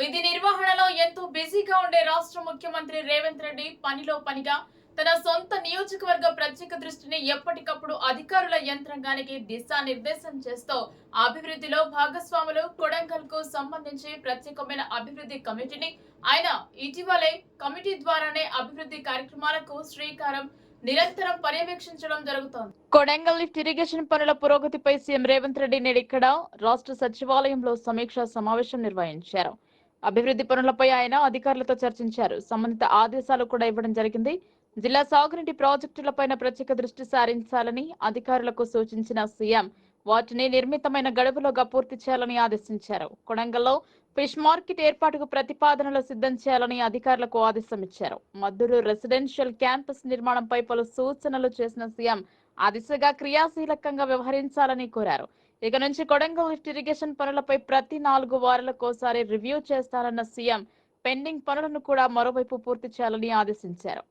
విధి నిర్వహణలో ఎంతో బిజీగా ఉండే రాష్ట్ర ముఖ్యమంత్రి రేవంత్ రెడ్డి పనిలో పనిగా తన సొంత నియోజకవర్గ ప్రత్యేక దృష్టిని ఎప్పటికప్పుడు అధికారుల యంత్రాంగానికి దిశానిర్దేశం చేస్తూ అభివృద్ధిలో భాగస్వాములు కొడంగల్కు సంబంధించి ప్రత్యేకమైన అభివృద్ధి కమిటీని ఆయన ఇటీవలే కమిటీ ద్వారానే అభివృద్ధి కార్యక్రమాలకు శ్రీకారం నిరంతరం పర్యవేక్షించడం జరుగుతోంది. కొడంగల్ లిఫ్ట్ ఇరిగేషన్ పనుల పురోగతిపై సీఎం రేవంత్ రెడ్డి నేడు ఇక్కడ రాష్ట్ర సచివాలయంలో సమీక్షా సమావేశం నిర్వహించారు. అభివృద్ధి పనులపై ఆయన అధికారులతో చర్చించారు. సంబంధిత ఆదేశాలు కూడా ఇవ్వడం జరిగింది. జిల్లా సాగునీటి ప్రాజెక్టులపైన ప్రత్యేక దృష్టి సారించాలని అధికారులకు సూచించిన సీఎం వాటిని నిర్మితమైన గడువులోగా పూర్తి చేయాలని ఆదేశించారు. కొడంగల్లో ఫిష్ మార్కెట్ ఏర్పాటుకు ప్రతిపాదనలు సిద్ధం చేయాలని అధికారులకు ఆదేశం ఇచ్చారు మద్దూరు రెసిడెన్షియల్ క్యాంపస్ నిర్మాణంపై పలు సూచనలు చేసిన సీఎం ఆ దిశగా క్రియాశీలకంగా వ్యవహరించాలని కోరారు. ఇక నుంచి కొడంగల్ లిఫ్ట్ ఇరిగేషన్ పనులపై ప్రతి నాలుగు వారాలకోసారి రివ్యూ చేస్తారన్న సీఎం పెండింగ్ పనులను కూడా మరోవైపు పూర్తి చేయాలని ఆదేశించారు.